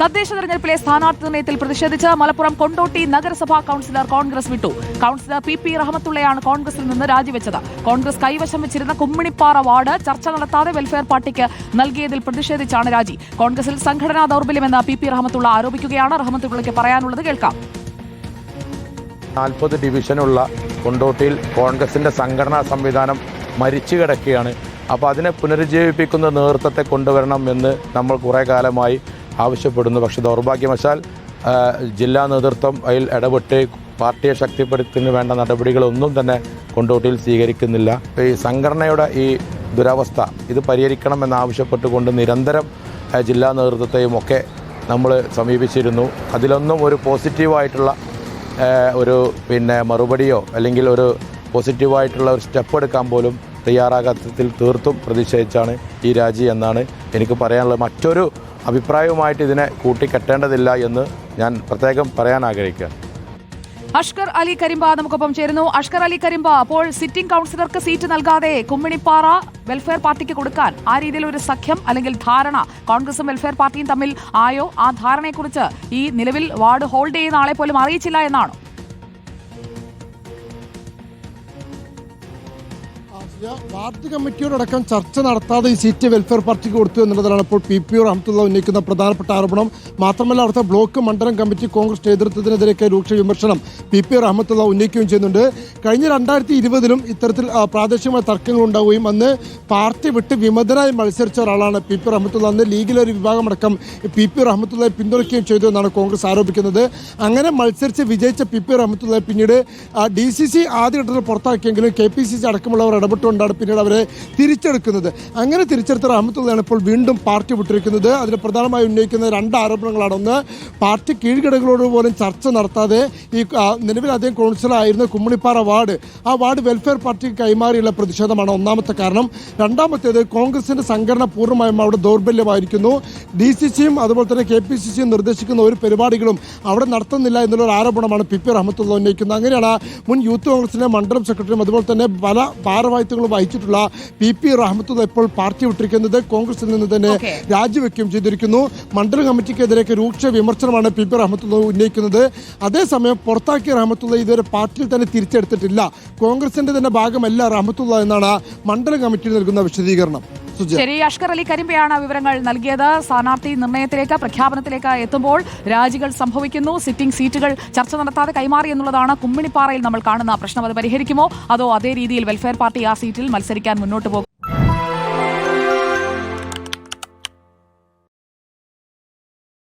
തദ്ദേശ തെരഞ്ഞെടുപ്പിലെ സ്ഥാനാർത്ഥി നിർണയത്തിൽ പ്രതിഷേധിച്ച് മലപ്പുറം കൊണ്ടോട്ടി നഗരസഭാ കൌൺസിലർ കോൺഗ്രസ് വിട്ടു. കൌൺസിലർ പി പി റഹമത്തുള്ളയാണ് കോൺഗ്രസിൽ നിന്ന് രാജിവെച്ചത്. കോൺഗ്രസ് കൈവശം വെച്ചിരുന്ന കുമ്മിണിപ്പാറ വാർഡ് ചർച്ച നടത്താതെ വെൽഫെയർ പാർട്ടിക്ക് നൽകിയതിൽ പ്രതിഷേധിച്ചാണ് രാജി. കോൺഗ്രസിൽ സംഘടനാ ദൗർബല്യമെന്ന് പി പി റഹമത്തുള്ള ആരോപിക്കുകയാണ്. റഹമത്തുള്ളയ്ക്ക് പറയാനുള്ളത് കേൾക്കാം. നാൽപ്പത് ഡിവിഷനുള്ള കൊണ്ടോട്ടിയിൽ കോൺഗ്രസിന്റെ സംഘടനാ സംവിധാനം മരിച്ചു കിടക്കുകയാണ്. അപ്പോൾ അതിനെ പുനരുജ്ജീവിപ്പിക്കുന്ന നേതൃത്വത്തെ കൊണ്ടുവരണം എന്ന് നമ്മൾ കുറേ കാലമായി ആവശ്യപ്പെടുന്നു. പക്ഷേ ദൗർഭാഗ്യവശാൽ ജില്ലാ നേതൃത്വം അതിൽ ഇടപെട്ട് പാർട്ടിയെ ശക്തിപ്പെടുത്തുന്നതിന് വേണ്ട നടപടികളൊന്നും തന്നെ കൊണ്ടോട്ടിയിൽ സ്വീകരിക്കുന്നില്ല. ഈ സംഘടനയുടെ ഈ ദുരവസ്ഥ ഇത് പരിഹരിക്കണമെന്നാവശ്യപ്പെട്ടുകൊണ്ട് നിരന്തരം ജില്ലാ നേതൃത്വത്തെയും ഒക്കെ നമ്മൾ സമീപിച്ചിരുന്നു. അതിലൊന്നും ഒരു പോസിറ്റീവായിട്ടുള്ള ഒരു പിന്നെ മറുപടിയോ അല്ലെങ്കിൽ ഒരു പോസിറ്റീവായിട്ടുള്ള ഒരു സ്റ്റെപ്പ് എടുക്കാൻ പോലും തയ്യാറാകാത്തതിൽ തീർത്തും പ്രതിഷേധിച്ചാണ് ഈ രാജി എന്നാണ് എനിക്ക് പറയാനുള്ളത്. മറ്റൊരു അഭിപ്രായവുമായിട്ട് ഇതിനെ കൂട്ടിക്കെട്ടേണ്ടതില്ല എന്ന് ഞാൻ പ്രത്യേകം പറയാൻ ആഗ്രഹിക്കുകയാണ്. അഷ്കർ അലി കരിമ്പ നമുക്കൊപ്പം ചേരുന്നു. അഷ്കർ അലി കരിമ്പ അപ്പോൾ സിറ്റിംഗ് കൗൺസിലർക്ക് സീറ്റ് നൽകാതെ കുമ്മിണിപ്പാറ വെൽഫെയർ പാർട്ടിക്ക് കൊടുക്കാൻ ആ രീതിയിൽ ഒരു സഖ്യം അല്ലെങ്കിൽ ധാരണ കോൺഗ്രസും വെൽഫെയർ പാർട്ടിയും തമ്മിൽ ആയോ? ആ ധാരണയെക്കുറിച്ച് ഈ നിലവിൽ വാർഡ് ഹോൾഡ് ചെയ്യുന്ന ആളെ പോലും അറിയിച്ചില്ല എന്നാണോ? വാർഡ് കമ്മിറ്റിയോടക്കം ചർച്ച നടത്താതെ ഈ സീറ്റ് വെൽഫെയർ പാർട്ടിക്ക് കൊടുത്തു എന്നുള്ളതാണ് ഇപ്പോൾ പി. പി. ഒ റഹ്മത്തുള്ള ഉന്നയിക്കുന്ന പ്രധാനപ്പെട്ട ആരോപണം. മാത്രമല്ല അവിടുത്തെ ബ്ലോക്ക് മണ്ഡലം കമ്മിറ്റി കോൺഗ്രസ് നേതൃത്വത്തിനെതിരെയൊക്കെ രൂക്ഷ വിമർശനം പി. പി. ഒ റഹ്മത്തുള്ള ഉന്നയിക്കുകയും ചെയ്യുന്നുണ്ട്. കഴിഞ്ഞ രണ്ടായിരത്തി ഇരുപതിലും ഇത്തരത്തിൽ പ്രാദേശികമായ തർക്കങ്ങൾ ഉണ്ടാവുകയും അന്ന് പാർട്ടി വിട്ട് വിമതനായി മത്സരിച്ച ഒരാളാണ് പി. പി. റഹ്മത്തുള്ള അന്ന് ലീഗിലെ ഒരു വിഭാഗമടക്കം പി. പി. റഹ്മത്തുള്ളയെ പിന്തുണയ്ക്കുകയും ചെയ്തു എന്നാണ് കോൺഗ്രസ് ആരോപിക്കുന്നത്. അങ്ങനെ മത്സരിച്ച് വിജയിച്ച പി. പി. റഹ്മത്തുള്ള പിന്നീട് ഡി സി സി ആദ്യഘട്ടത്തിൽ പുറത്താക്കിയെങ്കിലും കെ. പി. സി. സി അടക്കമുള്ളവർ ഇടപെട്ടുകൊണ്ടാണ് പിന്നീട് അവരെ തിരിച്ചെടുക്കുന്നത്. അങ്ങനെ തിരിച്ചെടുത്ത റഹമത്തുള്ളയാണ് ഇപ്പോൾ വീണ്ടും പാർട്ടി വിട്ടിരിക്കുന്നത്. അതിന് പ്രധാനമായി ഉന്നയിക്കുന്ന രണ്ട് ആരോപണങ്ങളാണ്. ഒന്ന് പാർട്ടി കീഴ്ഘടകളോട് പോലും ചർച്ച നടത്താതെ ഈ നിലവിൽ അദ്ദേഹം കൗൺസിലായിരുന്ന കുമ്മണിപ്പാറ വാർഡ് ആ വാർഡ് വെൽഫെയർ പാർട്ടിക്ക് കൈമാറിയുള്ള പ്രതിഷേധമാണ് ഒന്നാമത്തെ കാരണം. രണ്ടാമത്തേത് കോൺഗ്രസിന്റെ സംഘടന പൂർണമായും അവിടെ ദൗർബല്യമായിരിക്കുന്നു. ഡി സി സിയും അതുപോലെ തന്നെ കെ പി സി സിയും നിർദ്ദേശിക്കുന്ന ഒരു പരിപാടികളും അവിടെ നടത്തുന്നില്ല എന്നുള്ളൊരു ആരോപണമാണ് പി പി റഹ്മത്തുള്ള ഉന്നയിക്കുന്നത്. അങ്ങനെയാണ് മുൻ യൂത്ത് കോൺഗ്രസിന്റെ മണ്ഡലം സെക്രട്ടറിയും അതുപോലെ തന്നെ പല ഭാരവാഹിത്വങ്ങളും വഹിച്ചിട്ടുള്ള പി പി റഹ്മത്തുള്ള ഇപ്പോൾ പാർട്ടി വിട്ടിരിക്കുന്നത് കോൺഗ്രസിൽ നിന്ന് തന്നെ. രാജിവെക്കുകയും ചെയ്തിരിക്കുന്നു. മണ്ഡല കമ്മിറ്റിക്കെതിരെയൊക്കെ രൂക്ഷ വിമർശനമാണ് പി പി റഹ്മത്തുള്ള ഉന്നയിക്കുന്നത്. അതേസമയം പുറത്താക്കിയ റഹ്മത്തുള്ള ഇതുവരെ പാർട്ടിയിൽ തന്നെ തിരിച്ചെടുത്തിട്ടില്ല. കോൺഗ്രസിന്റെ തന്നെ ഭാഗമല്ല റഹ്മത്തുള്ള എന്നാണ് മണ്ഡല കമ്മിറ്റി നൽകുന്ന വിശദീകരണം. ശരി അഷ്കർ അലി കരിമ്പയാണ് വിവരങ്ങൾ നൽകിയത്. സ്ഥാനാർത്ഥി നിർണയത്തിലേക്ക് പ്രഖ്യാപനത്തിലേക്ക് എത്തുമ്പോൾ രാജികൾ സംഭവിക്കുന്നു. സിറ്റിംഗ് സീറ്റുകൾ ചർച്ച നടത്താതെ കൈമാറി എന്നുള്ളതാണ് കുമ്മിണിപ്പാറയിൽ നമ്മൾ കാണുന്ന പ്രശ്നം. അത് പരിഹരിക്കുമോ? അതോ അതേ രീതിയിൽ വെൽഫെയർ പാർട്ടി ആ സീറ്റിൽ മത്സരിക്കാൻ മുന്നോട്ട് പോകും?